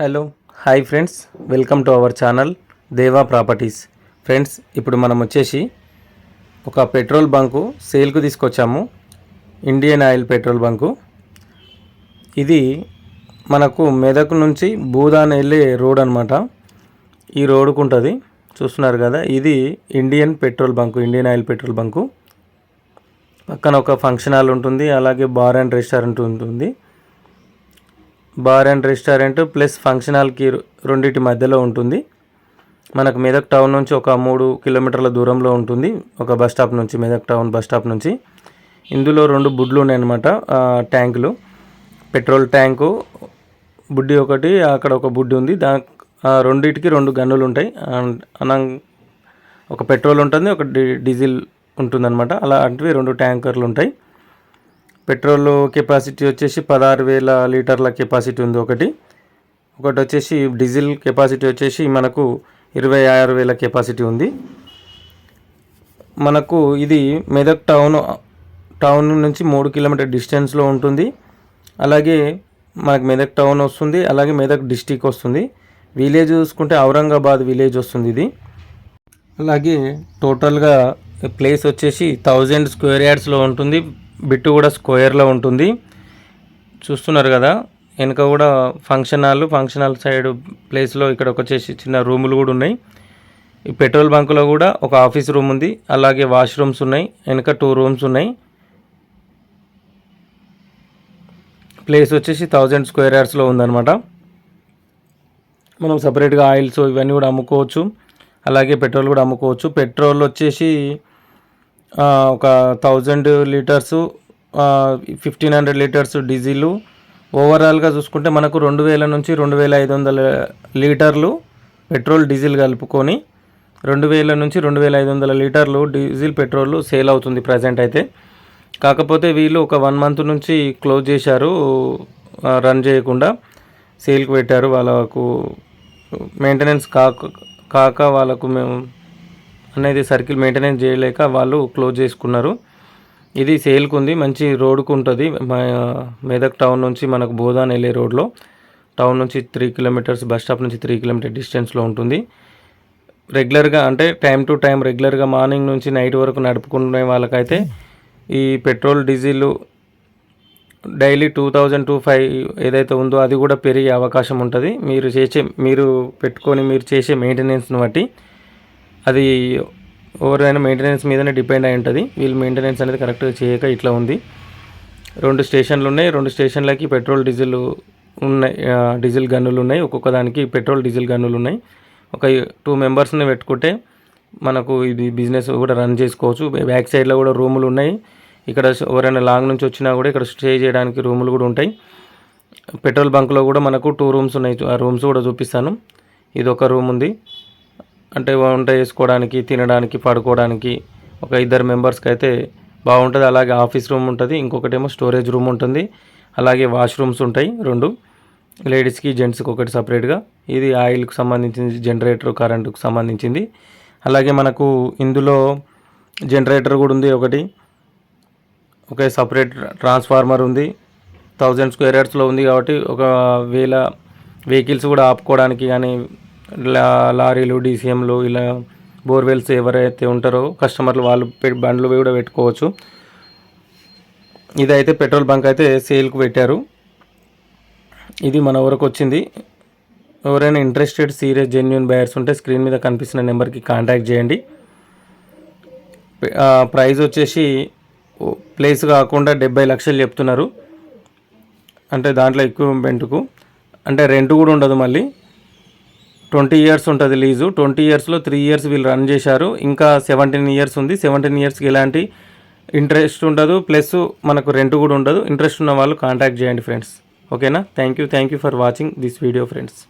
Hello hi friends. Welcome to our channel Deva properties. Friends ఇప్పుడు మనం వచ్చేసి ఒక పెట్రోల్ బంకు సేల్కు తీసుకొచ్చాము. Indian oil petrol bunk. ఇది మనకు మెదక్ నుంచి భూదాన్ వెళ్ళే రోడ్ అనమాట ఈ రోడ్కు ఉంటుంది. చూస్తున్నారు కదా ఇది Indian petrol bunk Indian oil petrol bunk. పక్కన ఒక ఫంక్షన్ హాల్ ఉంటుంది అలాగే బార్ అండ్ రెస్టారెంట్ ఉంటుంది. Bar and restaurant plus function హాల్కి రెండింటి మధ్యలో ఉంటుంది. మనకు మెదక్ టౌన్ నుంచి ఒక మూడు కిలోమీటర్ల దూరంలో ఉంటుంది. ఒక బస్ స్టాప్ నుంచి మెదక్ టౌన్ బస్ స్టాప్ నుంచి. ఇందులో రెండు బుడ్లు ఉన్నాయన్నమాట ట్యాంకులు. పెట్రోల్ ట్యాంకు బుడ్డి ఒకటి అక్కడ ఒక బుడ్డి ఉంది. దా రెండింటికి రెండు గన్నులు ఉంటాయి. అన ఒక పెట్రోల్ ఉంటుంది ఒక డీజిల్ ఉంటుందన్నమాట. అలాంటివి రెండు ట్యాంకర్లు ఉంటాయి. పెట్రోల్ కెపాసిటీ వచ్చేసి పదహారు వేల లీటర్ల కెపాసిటీ ఉంది ఒకటి. ఒకటి వచ్చేసి డీజిల్ కెపాసిటీ వచ్చేసి మనకు ఇరవై ఆరు వేల కెపాసిటీ ఉంది. మనకు ఇది మెదక్ టౌన్ టౌన్ నుంచి మూడు కిలోమీటర్ డిస్టెన్స్లో ఉంటుంది. అలాగే మనకు మెదక్ టౌన్ వస్తుంది అలాగే మెదక్ డిస్టిక్ వస్తుంది. విలేజ్ చూసుకుంటే ఔరంగాబాద్ విలేజ్ వస్తుంది ఇది. అలాగే టోటల్గా ప్లేస్ వచ్చేసి థౌజండ్ స్క్వేర్ యార్డ్స్లో ఉంటుంది. బిట్టు కూడా స్క్వేర్లో ఉంటుంది. చూస్తున్నారు కదా వెనుక కూడా function hall function hall side ప్లేస్లో ఇక్కడ వచ్చేసి చిన్న రూములు కూడా ఉన్నాయి. ఈ పెట్రోల్ బంకులో కూడా ఒక ఆఫీస్ రూమ్ ఉంది అలాగే వాష్రూమ్స్ ఉన్నాయి వెనుక టూ రూమ్స్ ఉన్నాయి. ప్లేస్ వచ్చేసి థౌజండ్ స్క్వేర్ యార్డ్స్లో ఉందన్నమాట. మనం సపరేట్గా ఆయిల్స్ ఇవన్నీ కూడా అమ్ముకోవచ్చు అలాగే పెట్రోల్ కూడా అమ్ముకోవచ్చు. పెట్రోల్ వచ్చేసి ఒక thousand litres fifteen hundred litres diesel ఓవరాల్గా చూసుకుంటే మనకు రెండు వేల నుంచి రెండు వేల ఐదు వందల లీటర్లు పెట్రోల్ డీజిల్ కలుపుకొని రెండు వేల నుంచి రెండు వేల ఐదు వందల లీటర్లు డీజిల్ పెట్రోల్ సేల్ అవుతుంది ప్రజెంట్ అయితే. కాకపోతే వీళ్ళు ఒక వన్ మంత్ నుంచి క్లోజ్ చేశారు రన్ చేయకుండా. సేల్కి పెట్టారు వాళ్ళకు మెయింటెనెన్స్ కాక కాక వాళ్ళకు మేము అనేది సర్కిల్ మెయింటెనెన్స్ చేయలేక వాళ్ళు క్లోజ్ చేసుకున్నారు. ఇది సేల్కు ఉంది. మంచి రోడ్కు ఉంటుంది. మెదక్ టౌన్ నుంచి మనకు బోధాన్ వెళ్ళే రోడ్లో. టౌన్ నుంచి త్రీ కిలోమీటర్స్ బస్ స్టాప్ నుంచి త్రీ కిలోమీటర్ డిస్టెన్స్లో ఉంటుంది. రెగ్యులర్గా అంటే టైం టు టైం రెగ్యులర్గా మార్నింగ్ నుంచి నైట్ వరకు నడుపుకునే వాళ్ళకైతే ఈ petrol diesel daily two thousand two five ఏదైతే ఉందో అది కూడా పెరిగే అవకాశం ఉంటుంది. మీరు చేసే మీరు పెట్టుకొని మీరు చేసే మెయింటెనెన్స్ని బట్టి అది ఎవరైనా మెయింటెనెన్స్ మీదనే డిపెండ్ అయి ఉంటుంది. వీళ్ళు మెయింటెనెన్స్ అనేది కరెక్ట్గా చేయక ఇట్లా ఉంది. రెండు స్టేషన్లు ఉన్నాయి. రెండు స్టేషన్లకి పెట్రోల్ డీజిల్ ఉన్నాయి. డీజిల్ గన్నులు ఉన్నాయి. ఒక్కొక్క దానికి పెట్రోల్ డీజిల్ గన్నులు ఉన్నాయి. ఒక టూ మెంబర్స్ని పెట్టుకుంటే మనకు ఇది బిజినెస్ కూడా రన్ చేసుకోవచ్చు. బ్యాక్ సైడ్లో కూడా రూములు ఉన్నాయి. ఇక్కడ ఎవరైనా లాంగ్ నుంచి వచ్చినా కూడా ఇక్కడ స్టే చేయడానికి రూములు కూడా ఉంటాయి. పెట్రోల్ బంక్లో కూడా మనకు టూ రూమ్స్ ఉన్నాయి. ఆ రూమ్స్ కూడా చూపిస్తాను. ఇది ఒక రూమ్ ఉంది. అంటే వంట చేసుకోవడానికి తినడానికి పడుకోవడానికి ఒక ఇద్దరు మెంబర్స్కి అయితే బాగుంటుంది. అలాగే ఆఫీస్ రూమ్ ఉంటుంది ఇంకొకటేమో స్టోరేజ్ రూమ్ ఉంటుంది. అలాగే వాష్రూమ్స్ ఉంటాయి రెండు. లేడీస్కి జెంట్స్కి ఒకటి సపరేట్గా. ఇది ఆయిల్కి సంబంధించింది జనరేటర్ కరెంటుకు సంబంధించింది. అలాగే మనకు ఇందులో జనరేటర్ కూడా ఉంది ఒకటి. ఒక సపరేట్ ట్రాన్స్ఫార్మర్ ఉంది. థౌజండ్ స్క్వేర్ యార్డ్స్లో ఉంది కాబట్టి ఒక వేల వెహికల్స్ కూడా ఆపుకోవడానికి కానీ లారీలు డీసీఎంలు ఇలా బోర్వెల్స్ ఎవరైతే ఉంటారో కస్టమర్లు వాళ్ళు బండ్లు కూడా పెట్టుకోవచ్చు. ఇదైతే పెట్రోల్ బంక్ అయితే సేల్కు పెట్టారు. ఇది మన వరకు వచ్చింది. ఎవరైనా ఇంట్రెస్టెడ్ సీరియస్ జెన్యున్ బయర్స్ ఉంటే స్క్రీన్ మీద కనిపిస్తున్న నెంబర్కి కాంటాక్ట్ చేయండి. ప్రైస్ వచ్చేసి ప్లేస్ కాకుండా డెబ్బై లక్షలు చెప్తున్నారు. అంటే దాంట్లో ఎక్విప్మెంట్కు అంటే రెంట్ కూడా ఉండదు మళ్ళీ. ట్వంటీ ఇయర్స్ ఉంటుంది లీజు. ట్వంటీ ఇయర్స్లో త్రీ ఇయర్స్ వీళ్ళు రన్ చేశారు. ఇంకా సెవెంటీన్ ఇయర్స్ ఉంది. సెవెంటీన్ ఇయర్స్కి ఎలాంటి ఇంట్రెస్ట్ ఉండదు. ప్లస్ మనకు రెంట్ కూడా ఉండదు. ఇంట్రెస్ట్ ఉన్న వాళ్ళు కాంటాక్ట్ చేయండి ఫ్రెండ్స్. ఓకేనా? Thank you thank you for watching this video friends.